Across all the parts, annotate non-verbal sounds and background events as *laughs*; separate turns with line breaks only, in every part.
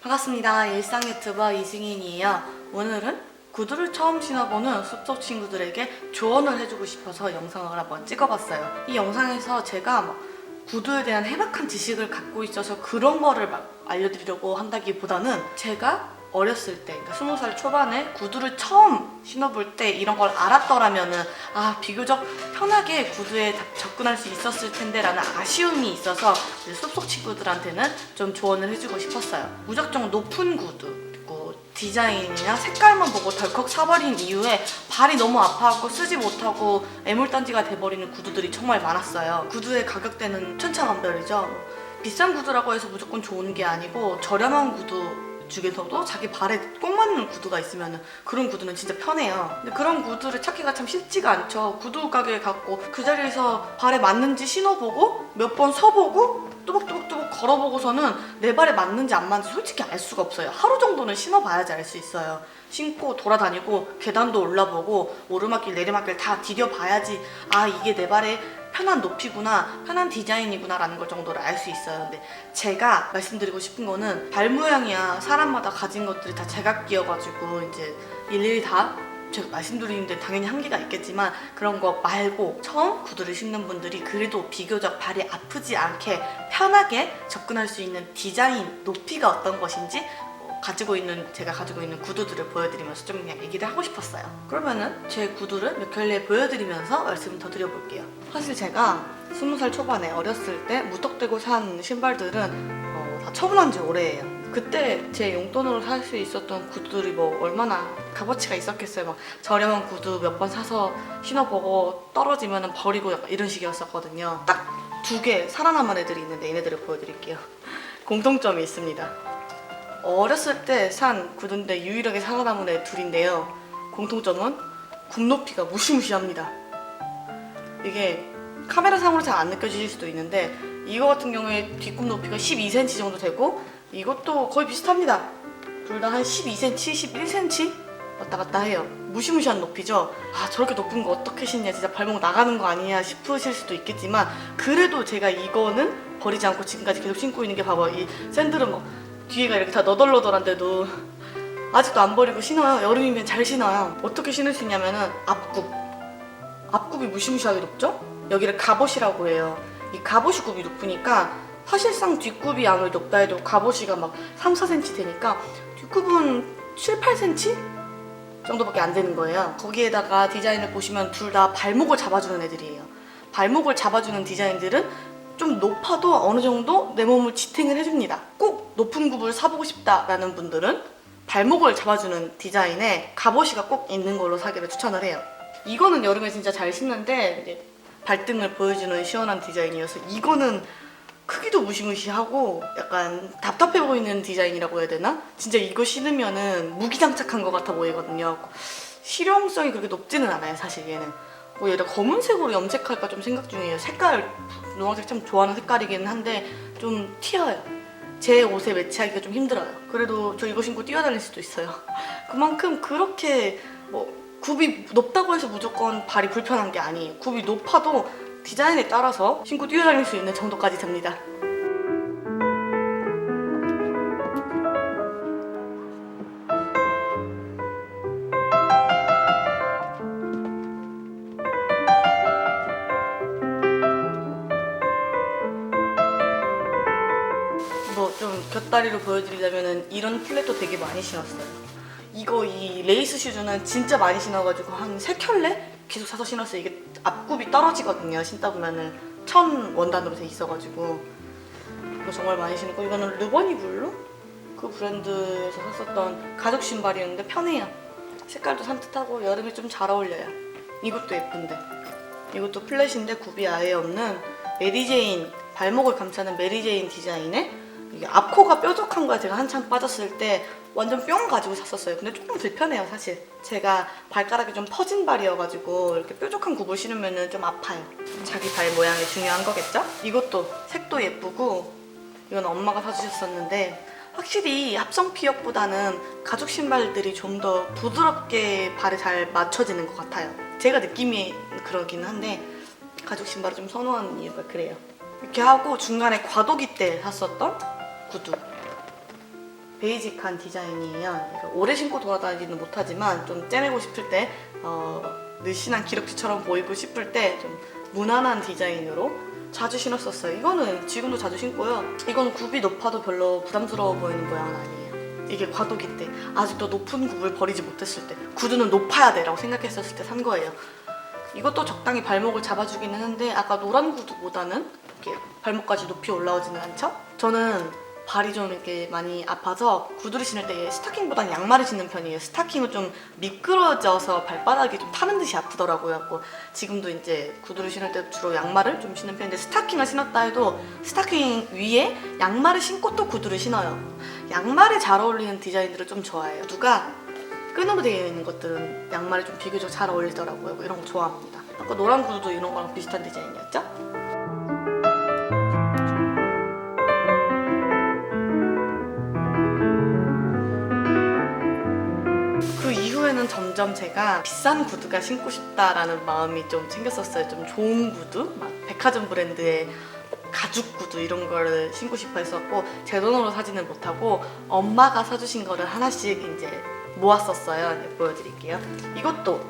반갑습니다. 일상 유튜버 이승인이에요. 오늘은 구두를 처음 신어보는 숲속 친구들에게 조언을 해주고 싶어서 영상을 한번 찍어봤어요. 이 영상에서 제가 막 구두에 대한 해박한 지식을 갖고 있어서 그런 거를 막 알려드리려고 한다기보다는 제가 어렸을 때, 그러니까 스무 살 초반에 구두를 처음 신어볼 때 이런 걸 알았더라면은 아 비교적 편하게 구두에 다- 접근할 수 있었을 텐데라는 아쉬움이 있어서 숲속 친구들한테는 좀 조언을 해주고 싶었어요. 무작정 높은 구두, 그리고 디자인이나 색깔만 보고 덜컥 사버린 이후에 발이 너무 아파하고 쓰지 못하고 애물단지가 돼버리는 구두들이 정말 많았어요. 구두의 가격대는 천차만별이죠. 비싼 구두라고 해서 무조건 좋은 게 아니고 저렴한 구두 중에서도 자기 발에 꼭 맞는 구두가 있으면 그런 구두는 진짜 편해요. 근데 그런 구두를 찾기가 참 쉽지가 않죠. 구두 가게에 갔고 그 자리에서 발에 맞는지 신어보고 몇 번 서보고 뚜벅뚜벅뚜벅 걸어보고서는 내 발에 맞는지 안 맞는지 솔직히 알 수가 없어요. 하루 정도는 신어봐야지 알 수 있어요. 신고 돌아다니고 계단도 올라보고 오르막길 내리막길 다 디뎌봐야지 아 이게 내 발에 편한 높이구나 편한 디자인이구나 라는 걸 정도를 알 수 있어요. 근데 제가 말씀드리고 싶은 거는 발 모양이야 사람마다 가진 것들이 다 제각기여가지고 이제 일일이 다 제가 말씀드리는데 당연히 한계가 있겠지만 그런 거 말고 처음 구두를 신는 분들이 그래도 비교적 발이 아프지 않게 편하게 접근할 수 있는 디자인 높이가 어떤 것인지 어, 가지고 있는 제가 가지고 있는 구두들을 보여드리면서 좀 그냥 얘기를 하고 싶었어요. 그러면은 제 구두를 몇 켤레 보여드리면서 말씀을 더 드려볼게요. 사실 제가 스무 살 초반에 어렸을 때 무턱대고 산 신발들은 어, 다 처분한 지 오래예요. 그때 제 용돈으로 살 수 있었던 구두들이 뭐 얼마나 값어치가 있었겠어요. 막 저렴한 구두 몇 번 사서 신어보고 떨어지면 버리고 약간 이런 식이었었거든요. 딱 두 개 살아남은 애들이 있는데 얘네들을 보여드릴게요. *laughs* 공통점이 있습니다. 어렸을 때 산 구두인데 유일하게 살아남은 애 둘인데요. 공통점은 굽 높이가 무시무시합니다. 이게 카메라 상으로 잘 안 느껴지실 수도 있는데 이거 같은 경우에 뒷굽 높이가 12cm 정도 되고 이것도 거의 비슷합니다. 둘 다 한 12cm, 11cm 왔다 갔다 해요. 무시무시한 높이죠. 아 저렇게 높은 거 어떻게 신냐 진짜 발목 나가는 거 아니냐 싶으실 수도 있겠지만 그래도 제가 이거는 버리지 않고 지금까지 계속 신고 있는 게 봐봐 이 샌들은 뭐 뒤에가 이렇게 다 너덜너덜한데도 아직도 안 버리고 신어요. 여름이면 잘 신어요. 어떻게 신을 수 있냐면은 앞굽 앞굽이 무시무시하게 높죠? 여기를 갑옷이라고 해요. 이 갑옷이 굽이 높으니까 사실상 뒷굽이 아무리 높다 해도 갑옷이가 막 3, 4cm 되니까 뒷굽은 7, 8cm 정도밖에 안 되는 거예요. 거기에다가 디자인을 보시면 둘 다 발목을 잡아주는 애들이에요. 발목을 잡아주는 디자인들은 좀 높아도 어느 정도 내 몸을 지탱을 해줍니다. 꼭 높은 굽을 사보고 싶다라는 분들은 발목을 잡아주는 디자인에 갑옷이가 꼭 있는 걸로 사기를 추천을 해요. 이거는 여름에 진짜 잘 신는데 발등을 보여주는 시원한 디자인이어서 이거는 크기도 무시무시하고 약간 답답해 보이는 디자인이라고 해야 되나? 진짜 이거 신으면은 무기장착한 것 같아 보이거든요. 실용성이 그렇게 높지는 않아요, 사실 얘는. 뭐 얘를 검은색으로 염색할까 좀 생각 중이에요. 색깔 노란색 참 좋아하는 색깔이긴 한데 좀 튀어요. 제 옷에 매치하기가 좀 힘들어요. 그래도 저 이거 신고 뛰어다닐 수도 있어요. *laughs* 그만큼 그렇게 뭐 굽이 높다고 해서 무조건 발이 불편한 게 아니에요. 굽이 높아도 디자인에 따라서 신고 뛰어다닐 수 있는 정도까지 됩니다. 좀 곁다리로 보여드리자면은 이런 플랫도 되게 많이 신었어요. 이거 이 레이스 슈즈는 진짜 많이 신어가지고 한 세 켤레 계속 사서 신었어요. 이게 앞굽이 떨어지거든요. 신다 보면은 천 원단으로 돼 있어가지고 이거 정말 많이 신고 이거는 르버니 블루 그 브랜드에서 샀었던 가죽 신발이었는데 편해요. 색깔도 산뜻하고 여름에 좀 잘 어울려요. 이것도 예쁜데 이것도 플랫인데 굽이 아예 없는 메리제인 발목을 감싸는 메리제인 디자인의 이게 앞코가 뾰족한 거야. 제가 한참 빠졌을 때 완전 뿅 가지고 샀었어요. 근데 조금 불편해요 사실. 제가 발가락이 좀 퍼진 발이어가지고 이렇게 뾰족한 굽을 신으면 좀 아파요. 자기 발 모양이 중요한 거겠죠? 이것도 색도 예쁘고 이건 엄마가 사주셨었는데 확실히 합성 피혁보다는 가죽 신발들이 좀 더 부드럽게 발에 잘 맞춰지는 것 같아요. 제가 느낌이 그러긴 한데 가죽 신발을 좀 선호하는 이유가 그래요. 이렇게 하고 중간에 과도기 때 샀었던 구두. 베이직한 디자인이에요. 그러니까 오래 신고 돌아다니지는 못하지만 좀 째내고 싶을 때 어, 늘씬한 기럭지처럼 보이고 싶을 때 좀 무난한 디자인으로 자주 신었었어요. 이거는 지금도 자주 신고요. 이건 굽이 높아도 별로 부담스러워 보이는 모양은 아니에요. 이게 과도기 때 아직도 높은 굽을 버리지 못했을 때 구두는 높아야 돼 라고 생각했었을 때 산 거예요. 이것도 적당히 발목을 잡아주기는 한데 아까 노란 구두보다는 이렇게 발목까지 높이 올라오지는 않죠? 저는 발이 좀 이렇게 많이 아파서 구두를 신을 때 스타킹보다는 양말을 신는 편이에요. 스타킹은 좀 미끄러져서 발바닥이 좀 타는 듯이 아프더라고요. 그래서 지금도 이제 구두를 신을 때 주로 양말을 좀 신는 편인데 스타킹을 신었다 해도 스타킹 위에 양말을 신고 또 구두를 신어요. 양말에 잘 어울리는 디자인들을 좀 좋아해요. 누가 끈으로 되어 있는 것들은 양말에 좀 비교적 잘 어울리더라고요. 이런 거 좋아합니다. 아까 노란 구두도 이런 거랑 비슷한 디자인이었죠? 이후에는 점점 제가 비싼 구두가 신고 싶다라는 마음이 좀 생겼었어요. 좀 좋은 구두, 막 백화점 브랜드의 가죽 구두 이런 거를 신고 싶어 했었고 제 돈으로 사지는 못하고 엄마가 사주신 거를 하나씩 이제 모았었어요. 네, 보여드릴게요. 이것도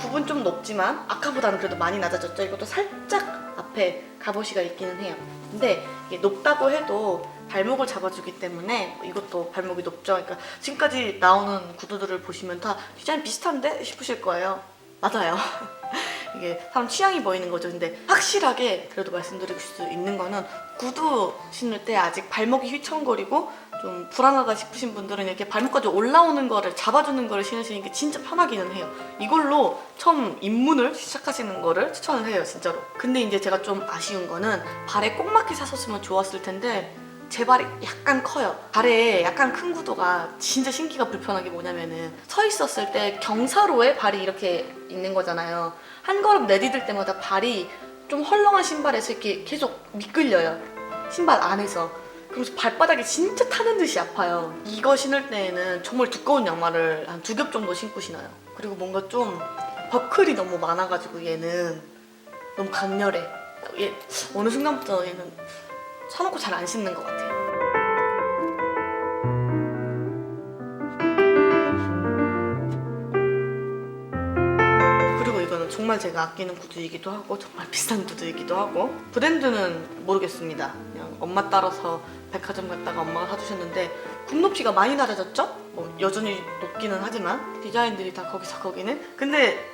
굽은 좀 높지만 아까보다는 그래도 많이 낮아졌죠. 이것도 살짝 앞에 갑옷이가 있기는 해요. 근데 이게 높다고 해도 발목을 잡아주기 때문에 이것도 발목이 높죠. 그러니까 지금까지 나오는 구두들을 보시면 다 디자인 비슷한데 싶으실 거예요. 맞아요. *laughs* 이게 사람 취향이 보이는 거죠. 근데 확실하게 그래도 말씀드릴 수 있는 거는 구두 신을 때 아직 발목이 휘청거리고 좀 불안하다 싶으신 분들은 이렇게 발목까지 올라오는 거를 잡아주는 거를 신으시는 게 진짜 편하기는 해요. 이걸로 처음 입문을 시작하시는 거를 추천을 해요, 진짜로. 근데 이제 제가 좀 아쉬운 거는 발에 꼭 맞게 샀었으면 좋았을 텐데 제 발이 약간 커요. 발에 약간 큰 구두가 진짜 신기가 불편한 게 뭐냐면은 서 있었을 때 경사로에 발이 이렇게 있는 거잖아요. 한 걸음 내디딜 때마다 발이 좀 헐렁한 신발에서 이렇게 계속 미끌려요. 신발 안에서. 그러면서 발바닥이 진짜 타는 듯이 아파요. 이거 신을 때에는 정말 두꺼운 양말을 한 두 겹 정도 신고 신어요. 그리고 뭔가 좀 버클이 너무 많아가지고 얘는 너무 강렬해. 얘 어느 순간부터 얘는 사놓고 잘안 신는 것 같아요. 그리고 이거는 정말 제가 아끼는 구두이기도 하고 정말 비싼 구두이기도 하고 브랜드는 모르겠습니다. 그냥 엄마 따라서 백화점 갔다가 엄마가 사주셨는데 굽 높이가 많이 낮아졌죠? 뭐 여전히 높기는 하지만 디자인들이 다 거기서 거기는 근데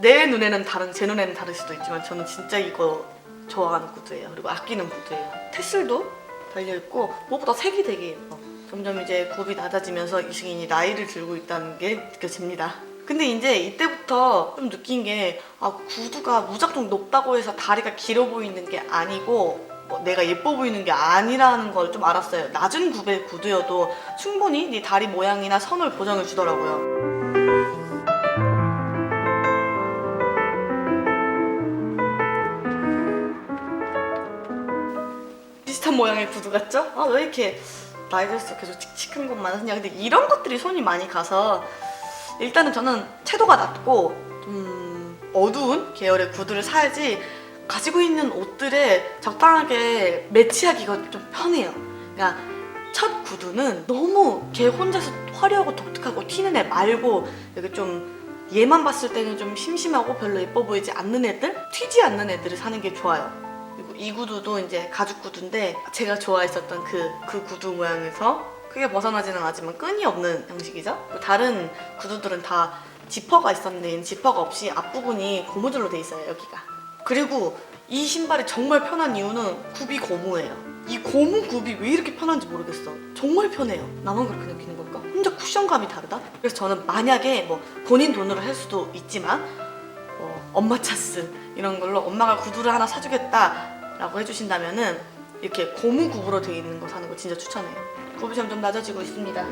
내 눈에는 다른 제 눈에는 다를 수도 있지만 저는 진짜 이거 좋아하는 구두예요. 그리고 아끼는 구두예요. 테슬도 달려 있고 무엇보다 색이 되게 예뻐. 점점 이제 굽이 낮아지면서 이승인이 나이를 들고 있다는 게 느껴집니다. 근데 이제 이때부터 좀 느낀 게 아, 구두가 무작정 높다고 해서 다리가 길어 보이는 게 아니고 뭐 내가 예뻐 보이는 게 아니라는 걸 좀 알았어요. 낮은 굽의 구두여도 충분히 네 다리 모양이나 선을 보정해 주더라고요. 비슷한 모양의 구두 같죠? 아 왜 이렇게 나이 들수록 계속 칙칙한 것만 하냐? 근데 이런 것들이 손이 많이 가서 일단은 저는 채도가 낮고 좀 어두운 계열의 구두를 사야지 가지고 있는 옷들에 적당하게 매치하기가 좀 편해요. 그러니까 첫 구두는 너무 걔 혼자서 화려하고 독특하고 튀는 애 말고 이렇게 좀 얘만 봤을 때는 좀 심심하고 별로 예뻐 보이지 않는 애들 튀지 않는 애들을 사는 게 좋아요 그리고 이 구두도 이제 가죽 구두인데 제가 좋아했었던 그, 그 구두 모양에서 크게 벗어나지는 않지만 끈이 없는 형식이죠. 다른 구두들은 다 지퍼가 있었는데 지퍼가 없이 앞부분이 고무줄로 돼 있어요 여기가. 그리고 이 신발이 정말 편한 이유는 굽이 고무예요. 이 고무 굽이 왜 이렇게 편한지 모르겠어. 정말 편해요. 나만 그렇게 느끼는 걸까? 혼자 쿠션감이 다르다? 그래서 저는 만약에 뭐 본인 돈으로 할 수도 있지만 뭐 엄마 차스 이런 걸로 엄마가 구두를 하나 사주겠다라고 해주신다면은 이렇게 고무 굽으로 되어 있는 거 사는 거 진짜 추천해요. 굽이 점점 낮아지고 있습니다.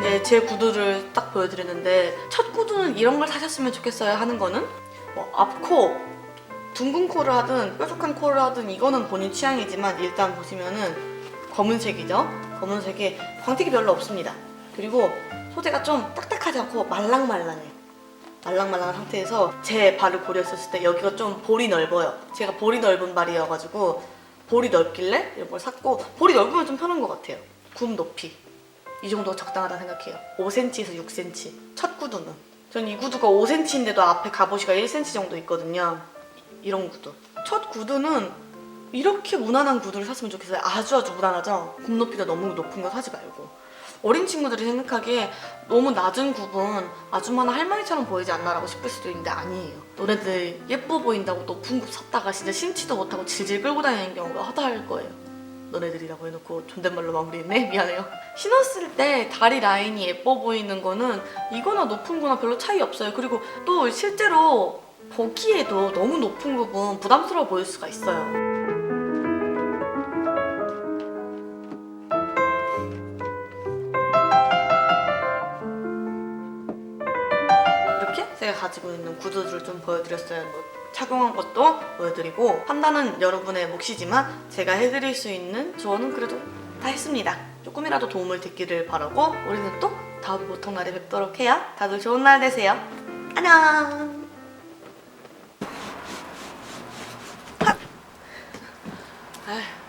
이제 제 구두를 딱 보여드렸는데 첫 구두는 이런 걸 사셨으면 좋겠어요 하는 거는 뭐 앞코 둥근 코를 하든 뾰족한 코를 하든 이거는 본인 취향이지만 일단 보시면은 검은색이죠. 검은색에 광택이 별로 없습니다. 그리고 소재가 좀 딱딱하지 않고 말랑말랑해요. 말랑말랑한 상태에서 제 발을 고려했었을 때 여기가 좀 볼이 넓어요. 제가 볼이 넓은 발이어가지고 볼이 넓길래 이걸 샀고 볼이 넓으면 좀 편한 것 같아요. 굽 높이 이 정도가 적당하다 생각해요. 5cm에서 6cm 첫 구두는 전 이 구두가 5cm인데도 앞에 갑옷이가 1cm 정도 있거든요. 이- 이런 구두 첫 구두는 이렇게 무난한 구두를 샀으면 좋겠어요. 아주 아주 무난하죠. 굽 높이가 너무 높은 거 사지 말고 어린 친구들이 생각하기에 너무 낮은 굽은 아줌마나 할머니처럼 보이지 않나라고 싶을 수도 있는데 아니에요. 너네들 예뻐 보인다고 높은 굽 샀다가 진짜 신지도 못하고 질질 끌고 다니는 경우가 허다할 거예요. 너네들이라고 해놓고 존댓말로 마무리했네? 미안해요. 신었을 때 다리 라인이 예뻐 보이는 거는 이거나 높은 거나 별로 차이 없어요. 그리고 또 실제로 보기에도 너무 높은 굽은 부담스러워 보일 수가 있어요. 가 가지고 있는 구두들을 좀 보여드렸어요. 뭐 착용한 것도 보여드리고 판단은 여러분의 몫이지만 제가 해드릴 수 있는 조언은 그래도 다 했습니다. 조금이라도 도움을 됐기를 바라고 우리는 또 다음 보통 날에 뵙도록 해요. 다들 좋은 날 되세요. 안녕. 하. 아휴.